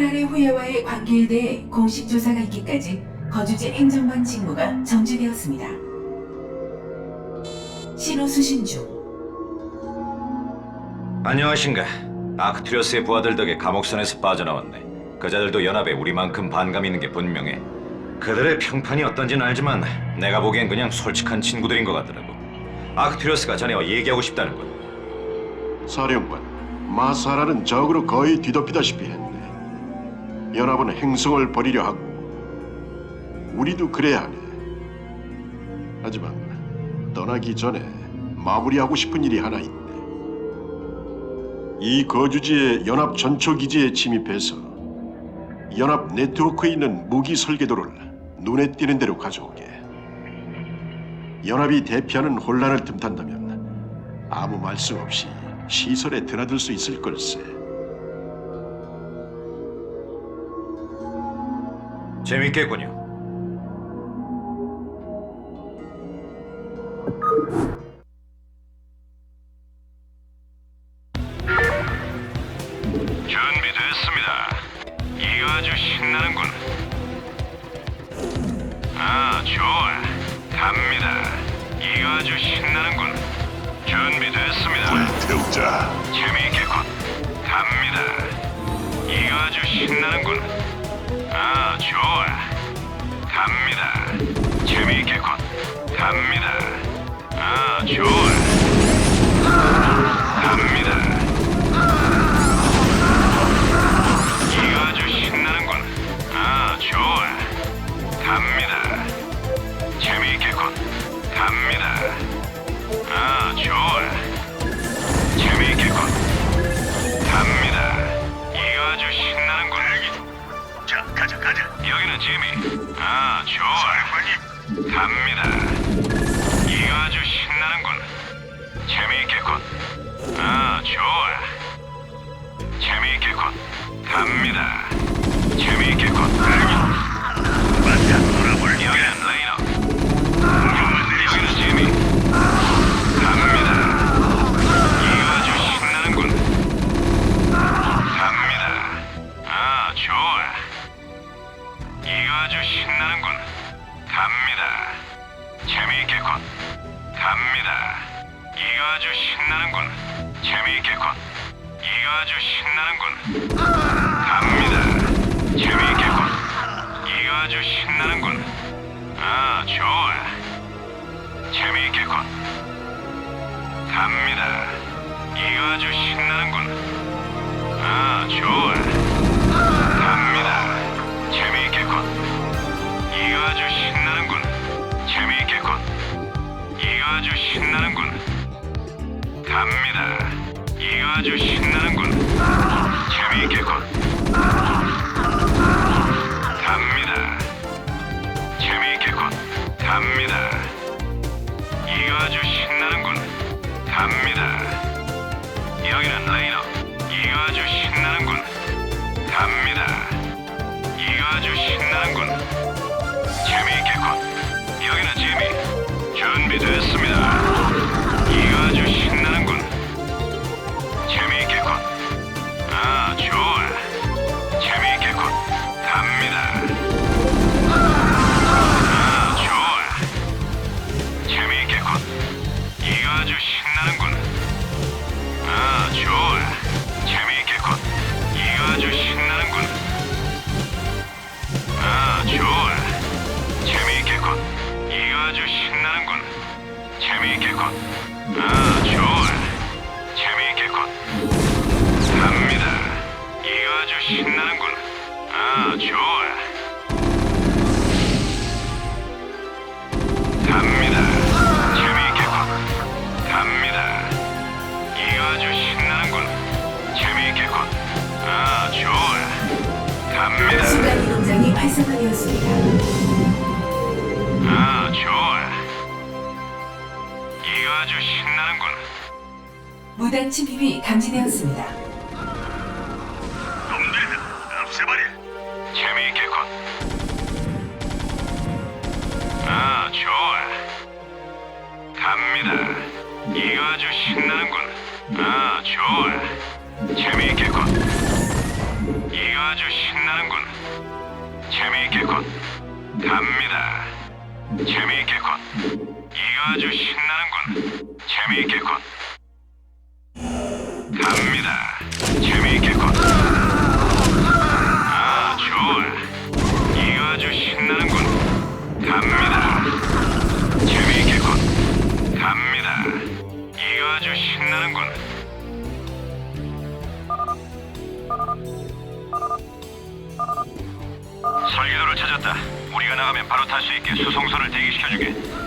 코랄의 후예와의 관계에 대해 공식 조사가 있기까지 거주지 행정관 직무가 정지되었습니다. 신호 수신 중. 안녕하신가? 아크투리어스의 부하들 덕에 감옥선에서 빠져나왔네. 그자들도 연합에 우리만큼 반감 있는 게 분명해. 그들의 평판이 어떤지는 알지만 내가 보기엔 그냥 솔직한 친구들인 것 같더라고. 아크투리어스가 자네와 얘기하고 싶다는 건 사령관, 마사라는 적으로 거의 뒤덮이다시피 했네. 연합은 행성을 버리려 하고 우리도 그래야 하네. 하지만 떠나기 전에 마무리하고 싶은 일이 하나 있네. 이 거주지의 연합 전초 기지에 침입해서 연합 네트워크에 있는 무기 설계도를 눈에 띄는 대로 가져오게. 연합이 대피하는 혼란을 틈탄다면 아무 말씀 없이 시설에 드나들 수 있을 걸세. 재밌겠군요. 준비됐습니다. 이거 아주 신나는군. 아, 좋아. 갑니다. 이거 아주 신나는군. 준비됐습니다. 태우자. 재미있겠군. 갑니다. 이거 아주 신나는군. 아, 좋아. 갑니다. 재미있겠군. 갑니다. 아, 좋아. 지미. 아, 좋아. 갑니다. 이거 아주 신나는군. 재미있겠군. 아, 좋아. 재미있겠군. 갑니다. 재미있겠군. 아주 신나는군. 갑니다. 재미있겠군. 갑니다. 이거 아주 신나는군. 재미있겠군. 이거 아주 신나는군. 갑니다. 재미있겠군. 이거 아주 신나는군. 아, 좋아. 재미있겠군. 갑니다. 이거 아주 신나는군. 아, 좋아. 아주 신나는군. 재미있겠군. 이거 아주 신나는군. 갑니다. 이거 아주 신나는군. 재미있겠군. 갑니다. 재미있겠군. 갑니다. 이거 아주 신나는군. 갑니다. 재미있겠군. 아, 좋아. 재미있겠군. 갑니다. 이거 아주 신나는군. 아, 좋아. 갑니다. 재미있겠군. 갑니다. 이거 아주 신나는군. 재미있겠군. 아, 좋아. 갑니다. 순간 이동장이 활성화되었습니다. 아, 좋아. 아주 신나는군. 무단 침입이 감지되었습니다. 놈들다 없애버려. 재미있겠군. 아, 좋아. 갑니다. 이거 아주 신나는군. 아, 좋아. 재미있겠군. 이거 아주 신나는군. 재미있겠군. 갑니다. 재미있겠군. 이거 아주 신나는군. 재미있겠군. 갑니다. 재미있겠군. 아, 좋아. 이거 아주 신나는군. 갑니다. 재미있겠군. 갑니다. 이거 아주 신나는군. 설계도를 찾았다. 우리가 나가면 바로 탈 수 있게 수송선을 대기시켜주게.